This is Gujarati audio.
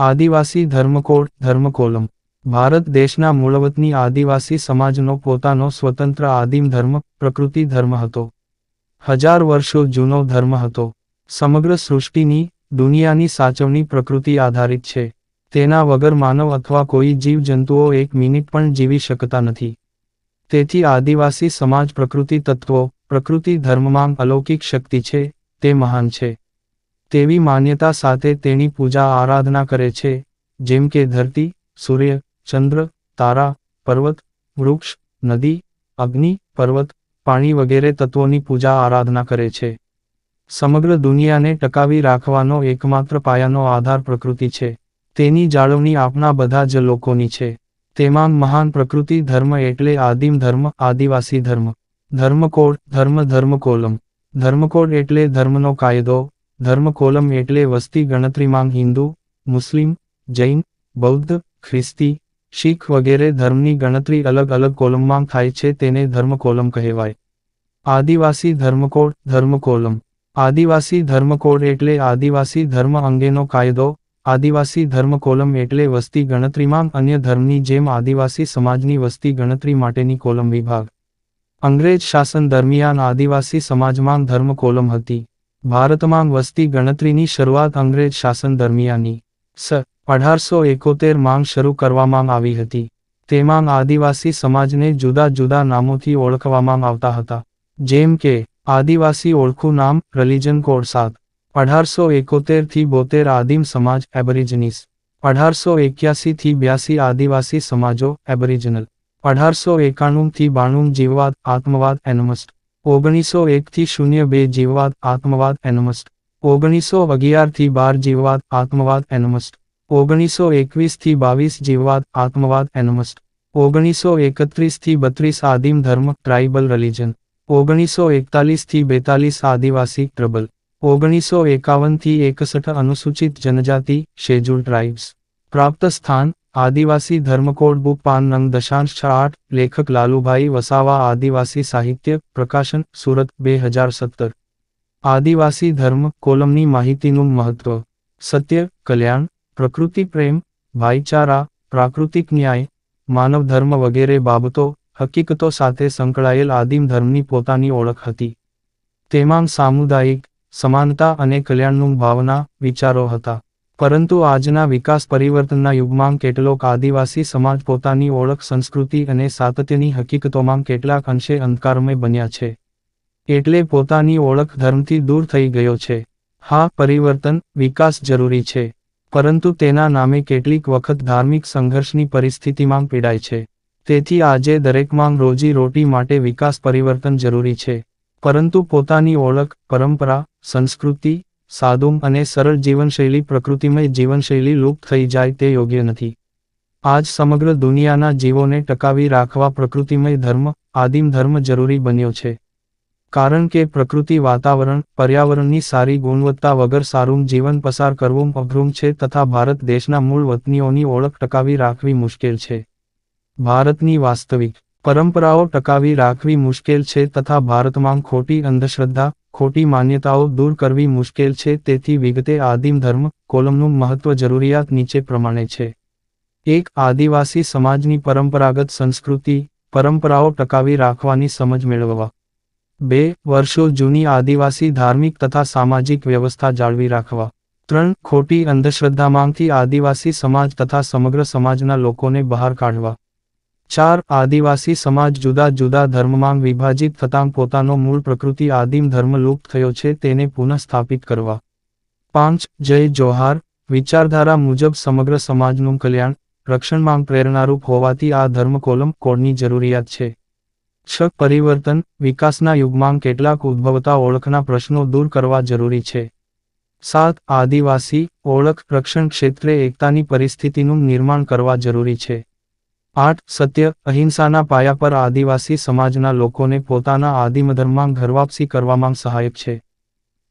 આદિવાસી ધર્મકોડ ધર્મકોલમ. ભારત દેશના મૂળવતની આદિવાસી સમાજનો પોતાનો સ્વતંત્ર આદિમ ધર્મ, પ્રકૃતિ ધર્મ હતો. હજાર વર્ષો જૂનો ધર્મ હતો. સમગ્ર સૃષ્ટિની, દુનિયાની સાચવણી પ્રકૃતિ આધારિત છે. તેના વગર માનવ અથવા કોઈ જીવ જંતુઓ એક મિનિટ પણ જીવી શકતા નથી. તેથી આદિવાસી સમાજ પ્રકૃતિ તત્વો, પ્રકૃતિ ધર્મમાં અલૌકિક શક્તિ છે, તે મહાન છે. તેવી માન્યતા સાથે તેની પૂજા આરાધના કરે છે, જેમ કે ધરતી, સૂર્ય, ચંદ્ર, તારા, પર્વત, વૃક્ષ, નદી, અગ્નિ, પર્વત, પાણી વગેરે તત્વોની પૂજા આરાધના કરે છે. સમગ્ર દુનિયાને ટકાવી રાખવાનો એકમાત્ર પાયાનો આધાર પ્રકૃતિ છે. તેની જાળવણી આપણા બધા જ લોકોની છે. તેમાં મહાન પ્રકૃતિ ધર્મ એટલે આદિમ ધર્મ, આદિવાસી ધર્મ. ધર્મકોડ, ધર્મ ધર્મકોલમ. ધર્મકોડ એટલે ધર્મનો કાયદો ધર્મકોલમ એટલે વસ્તી ગણતરીમાં હિન્દુ, મુસ્લિમ, જૈન, બૌદ્ધ, ખ્રિસ્તી, શીખ વગેરે ધર્મની ગણતરી અલગ અલગ કોલમમાં થાય છે તેને ધર્મકોલમ કહેવાય. આદિવાસી ધર્મકોડ ધર્મકોલમ. આદિવાસી ધર્મકોડ એટલે આદિવાસી ધર્મ અંગેનો કાયદો. આદિવાસી ધર્મકોલમ એટલે વસ્તી ગણતરીમાં અન્ય ધર્મની જેમ આદિવાસી સમાજની વસ્તી ગણતરી માટેની કોલમ વિભાગ. અંગ્રેજ શાસન દરમિયાન આદિવાસી સમાજમાં ધર્મકોલમ હતી. ભારતમાં વસ્તી ગણતરીની શરૂઆત અંગ્રેજ શાસન દરમિયાનની સ અઢારસો એકોતેર માંગ શરૂ કરવામાં આવી હતી. તેમાં આદિવાસી સમાજને જુદા જુદા નામોથી ઓળખવામાં આવતા હતા. જેમ કે, આદિવાસી ઓળખું નામ રિલિજન કોડ સાત, અઢારસો એકોતેરથી બોતેર આદિમ સમાજ એબરિજનીસ અઢારસો એક્યાસીથી બ્યાસી આદિવાસી સમાજો એબરિજનલ અઢારસો એકાણું થી બાણું જીવવાદ આત્મવાદ એનમસ્ટ ઓગણીસો એકથી શૂન્ય બે જીવવાદ આત્મવાદ એનમસ્ટ. ઓગણીસો અગિયારથી બાર જીવવાદ આત્મવાદ એનમસ્ટ. ઓગણીસો એકવીસથી બાવીસ જીવવાદ આત્મવાદ એનમસ્ટ. ઓગણીસો એકત્રીસથી બત્રીસ આદિમ ધર્મ ટ્રાઇબલ રિલિજન ઓગણીસો એકતાલીસથી બેતાલીસ આદિવાસી ટ્રબલ. ઓગણીસો એકાવનથી એકસઠ અનુસૂચિત જનજાતિ શેજુલ ટ્રાઇબ્સ પ્રાપ્ત સ્થાન આદિવાસી ધર્મકોડ બુક પાન નંગ દશાંશ છ આઠ, લેખક લાલુભાઈ વસાવા, આદિવાસી સાહિત્ય, પ્રકાશન, સુરત, બે હજાર સત્તર. આદિવાસી ધર્મ કોલમની માહિતીનું મહત્વ. સત્ય, કલ્યાણ, પ્રકૃતિ પ્રેમ, ભાઈચારા, પ્રાકૃતિક ન્યાય, માનવ ધર્મ વગેરે બાબતો, હકીકતો સાથે સંકળાયેલ આદિમ ધર્મની પોતાની ઓળખ હતી. તેમાં સામુદાયિક, સમાનતા અને કલ્યાણનું ભાવના, વિચારો હતા. પરંતુ આજના વિકાસ પરિવર્તનના યુગમાં કેટલોક આદિવાસી સમાજ પોતાની ઓળખ, સંસ્કૃતિ અને સાતત્યની હકીકતોમાં કેટલાક અંશે અંધકારમય બન્યા છે. એટલે પોતાની ઓળખ ધર્મથી દૂર થઈ ગયો છે. હા, પરિવર્તન, વિકાસ જરૂરી છે. પરંતુ તેના નામે કેટલીક વખત ધાર્મિક સંઘર્ષની પરિસ્થિતિમાં પીડાય છે. તેથી આજે દરેકમાં રોજી રોટી માટે વિકાસ પરિવર્તન જરૂરી છે. પરંતુ પોતાની ઓળખ, પરંપરા, સંસ્કૃતિ સાદુમ અને સરળ જીવનશૈલી પ્રકૃતિમય જીવનશૈલી લુપ્ત થઈ જાય તે યોગ્ય નથી. આજ સમગ્ર દુનિયાના જીવોને ટકાવી રાખવા પ્રકૃતિમય ધર્મ, આદિમ ધર્મ જરૂરી બન્યો છે. કારણ કે પ્રકૃતિ વાતાવરણ, પર્યાવરણની સારી ગુણવત્તા વગર સારું જીવન પસાર કરવું અઘરું છે તથા ભારત દેશના મૂળ વતનીઓની ઓળખ ટકાવી રાખવી મુશ્કેલ છે. ભારતની વાસ્તવિક પરંપરાઓ ટકાવી રાખવી મુશ્કેલ છે તથા ભારતમાં ખોટી અંધશ્રદ્ધા ખોટી માન્યતાઓ દૂર કરવી મુશ્કેલ છે, તેથી વિગતે આદિમ ધર્મ, કોલમનું મહત્વ જરૂરિયાત નીચે પ્રમાણે છે. એક, આદિવાસી સમાજની પરંપરાગત સંસ્કૃતિ, પરંપરાઓ ટકાવી રાખવાની સમજ મેળવવા. બે, વર્ષો જૂની આદિવાસી ધાર્મિક તથા સામાજિક વ્યવસ્થા જાળવી રાખવા. ત્રણ, ખોટી અંધશ્રદ્ધામાંથી આદિવાસી સમાજ તથા સમગ્ર સમાજના લોકોને બહાર કાઢવા. ચાર આદિવાસી સમાજ જુદા જુદા ધર્મમાં વિભાજિત થતાં પોતાનો મૂળ પ્રકૃતિ આદિમ ધર્મ લુપ્ત થયો છે તેને પુનઃસ્થાપિત કરવા. પાંચ, જય જોહાર. વિચારધારા મુજબ સમગ્ર સમાજનું કલ્યાણ, રક્ષણમાં પ્રેરણારૂપ હોવાથી આ ધર્મ કોલમ કોડની જરૂરિયાત છે. છ, પરિવર્તન. વિકાસના યુગમાં કેટલાક ઉદ્ભવતા ઓળખના પ્રશ્નો દૂર કરવા જરૂરી છે. સાત, આદિવાસી. ઓળખ રક્ષણ ક્ષેત્રે એકતાની પરિસ્થિતિનું નિર્માણ કરવા જરૂરી છે. આઠ સત્ય અહિંસાના પાયા પર આદિવાસી સમાજના લોકોને પોતાના આદિમધર્મમાં ઘરવાપસી કરવામાં સહાયક છે.